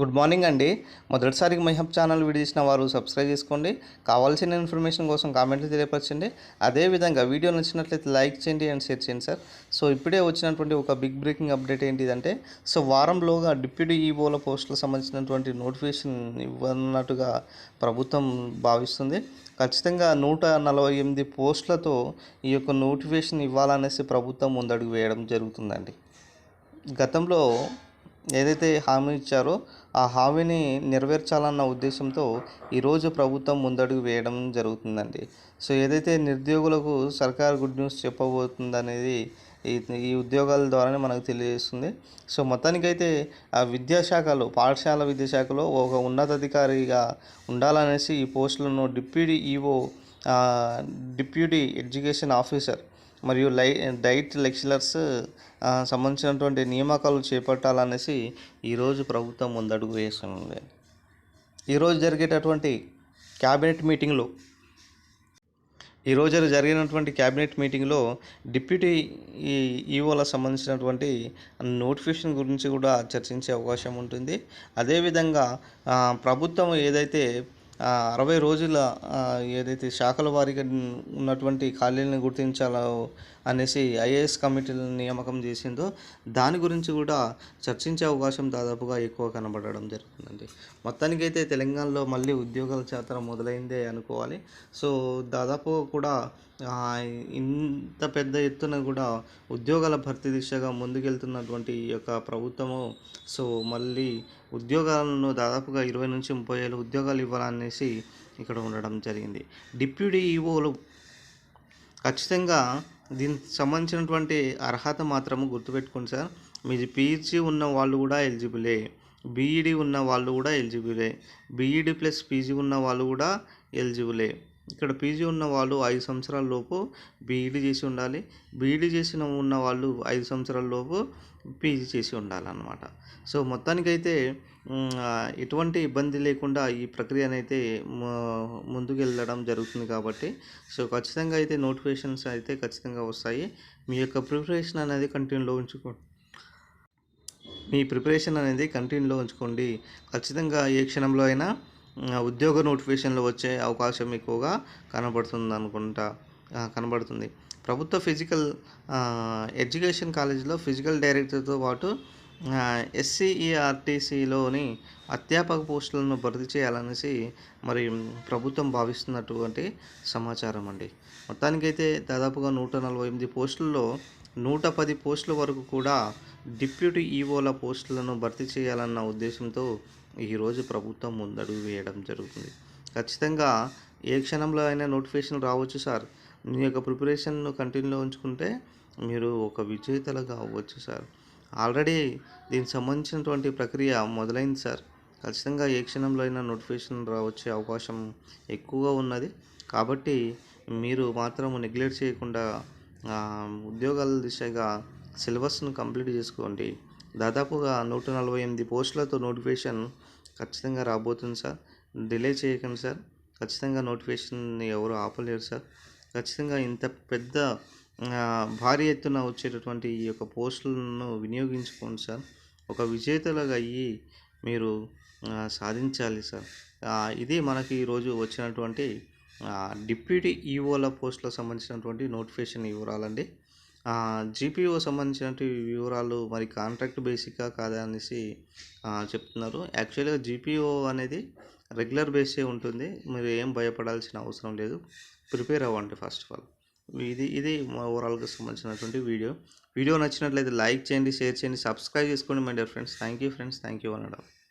Good morning అండి. మొదటిసారికి మైహబ్ channel video చేసిన వారు సబ్స్క్రైబ్ చేసుకోండి. కావాల్సిన ఇన్ఫర్మేషన్ కోసం కామెంట్లు తెలియపరచండి. అదేవిధంగా వీడియో నచ్చినట్లయితే లైక్ చేయండి అండ్ షేర్ చేయండి సార్. సో ఇప్పుడే వచ్చినటువంటి ఒక బిగ్ బ్రేకింగ్ అప్డేట్ ఏంటిదంటే సో వారంలోగా డిప్యూటీ ఈఓల పోస్టులకు సంబంధించినటువంటి నోటిఫికేషన్ ఇవ్వనట్టుగా ప్రభుత్వం భావిస్తుంది. ఖచ్చితంగా నూట నలభై ఎనిమిది పోస్టులతో ఈ యొక్క నోటిఫికేషన్ ఇవ్వాలనేసి ప్రభుత్వం ముందడుగు వేయడం జరుగుతుందండి. గతంలో ఏదైతే హామీ ఇచ్చారో ఆ హామీని నెరవేర్చాలన్న ఉద్దేశంతో ఈరోజు ప్రభుత్వం ముందడుగు వేయడం జరుగుతుందండి. సో ఏదైతే నిరుద్యోగులకు సర్కార్ గుడ్ న్యూస్ చెప్పబోతుందనేది ఈ ఈ ఉద్యోగాల ద్వారానే మనకు తెలియజేస్తుంది. సో మొత్తానికైతే ఆ విద్యాశాఖలో పాఠశాల విద్యాశాఖలో ఒక ఉన్నతాధికారిగా ఉండాలనేసి ఈ పోస్టులను deputy EO deputy education officer మరియు లై డైట్ లెక్చరర్స్ సంబంధించినటువంటి నియామకాలు చేపట్టాలనేసి ఈరోజు ప్రభుత్వం ముందడుగు వేస్తుంది ఈరోజు జరిగేటటువంటి క్యాబినెట్ మీటింగ్లో ఈరోజు జరిగినటువంటి క్యాబినెట్ మీటింగ్లో డిప్యూటీ ఈ ఈఓలకు సంబంధించినటువంటి నోటిఫికేషన్ గురించి కూడా చర్చించే అవకాశం ఉంటుంది. అదేవిధంగా ప్రభుత్వం ఏదైతే అరవై రోజుల ఏదైతే శాఖల వారీగా ఉన్నటువంటి ఖాళీలను గుర్తించాలో అనేసి ఐఏఎస్ కమిటీలను నియామకం చేసిందో దాని గురించి కూడా చర్చించే అవకాశం దాదాపుగా ఎక్కువ కనబడడం జరుగుతుందండి. మొత్తానికైతే తెలంగాణలో మళ్ళీ ఉద్యోగాల జాతర మొదలైందే అనుకోవాలి. సో దాదాపు కూడా ఇంత పెద్ద ఎత్తున కూడా ఉద్యోగాల భర్తీ దిశగా ముందుకెళ్తున్నటువంటి ఈ యొక్క ప్రభుత్వము సో మళ్ళీ ఉద్యోగాలను దాదాపుగా ఇరవై నుంచి ముప్పై వేల ఉద్యోగాలు ఇవ్వాలనేసి ఇక్కడ ఉండడం జరిగింది. డిప్యూటీ ఈఓలు ఖచ్చితంగా దీనికి సంబంధించినటువంటి అర్హత మాత్రము గుర్తుపెట్టుకోండి సార్. మీది పీజీ ఉన్న వాళ్ళు కూడా ఎలిజిబులే. బీఈడి ఉన్న వాళ్ళు కూడా ఎలిజిబులే. బీఈడి ప్లస్ పీజీ ఉన్న వాళ్ళు కూడా ఎలిజిబులే. ఇక్కడ పీజీ ఉన్న వాళ్ళు ఐదు సంవత్సరాల లోపు చేసి ఉండాలి. బీఈడీ చేసిన ఉన్న వాళ్ళు ఐదు సంవత్సరాల లోపు పీజీ చేసి ఉండాలన్నమాట. సో మొత్తానికైతే ఎటువంటి ఇబ్బంది లేకుండా ఈ ప్రక్రియనైతే మ- ముందుకు వెళ్ళడం జరుగుతుంది కాబట్టి సో ఖచ్చితంగా అయితే నోటిఫికేషన్స్ అయితే ఖచ్చితంగా వస్తాయి. మీ యొక్క ప్రిపరేషన్ అనేది కంటిన్యూలో ఉంచుకోండి మీ ప్రిపరేషన్ అనేది కంటిన్యూలో ఉంచుకోండి. ఖచ్చితంగా ఏ క్షణంలో అయినా ఉద్యోగ నోటిఫికేషన్లు వచ్చే అవకాశం ఎక్కువగా కనబడుతుంది అనుకుంటా కనబడుతుంది. ప్రభుత్వ ఫిజికల్ ఎడ్యుకేషన్ కాలేజీలో ఫిజికల్ డైరెక్టర్తో పాటు ఎస్సీఈఆర్టీసీలోని అధ్యాపక పోస్టులను భర్తీ చేయాలనేసి మరి ప్రభుత్వం భావిస్తున్నటువంటి సమాచారం అండి మొత్తానికైతే దాదాపుగా నూట నలభై ఎనిమిది పోస్టుల్లో నూట పది పోస్టుల వరకు కూడా డిప్యూటీ ఈవోల పోస్టులను భర్తీ చేయాలన్న ఉద్దేశంతో ఈరోజు ప్రభుత్వం ముందడుగు వేయడం జరుగుతుంది. ఖచ్చితంగా ఏ క్షణంలో అయినా నోటిఫికేషన్ రావచ్చు సార్. మీ యొక్క ప్రిపరేషన్ను కంటిన్యూలో ఉంచుకుంటే మీరు ఒక విజేతలుగా అవ్వచ్చు సార్. ఆల్రెడీ దీనికి సంబంధించినటువంటి ప్రక్రియ మొదలైంది సార్. ఖచ్చితంగా ఏ క్షణంలో అయినా నోటిఫికేషన్ రావచ్చే అవకాశం ఎక్కువగా ఉన్నది. కాబట్టి మీరు మాత్రం నెగ్లెక్ట్ చేయకుండా ఉద్యోగాల దిశగా సిలబస్ను కంప్లీట్ చేసుకోండి. దాదాపుగా నూట నలభై ఎనిమిది పోస్టులతో నోటిఫికేషన్ ఖచ్చితంగా రాబోతుంది సార్. డిలే చేయకండి సార్. ఖచ్చితంగా నోటిఫికేషన్ని ఎవరు ఆపలేరు సార్. ఖచ్చితంగా ఇంత పెద్ద భారీ ఎత్తున వచ్చేటటువంటి ఈ యొక్క పోస్టులను వినియోగించుకోండి సార్. ఒక విజేతలుగా అయ్యి మీరు సాధించాలి సార్. ఇది మనకి ఈరోజు వచ్చినటువంటి డిప్యూటీ ఈఓల పోస్టుల సంబంధించినటువంటి నోటిఫికేషన్ వివరాలండి. జీపీఓ సంబంధించినటువంటి వివరాలు మరి కాంట్రాక్ట్ బేసిక్గా కాదా అనేసి చెప్తున్నారు. యాక్చువల్గా జీపీఓ అనేది రెగ్యులర్ బేసే ఉంటుంది. మీరు ఏం భయపడాల్సిన అవసరం లేదు. ప్రిపేర్ అవ్వండి ఫస్ట్ ఆఫ్ ఆల్. ఇది ఇది మా ఓవరాల్గా సంబంధించినటువంటి వీడియో. వీడియో నచ్చినట్లయితే లైక్ చేయండి షేర్ చేయండి సబ్స్క్రైబ్ చేసుకోండి my dear friends. Thank you friends. Thank you అనడం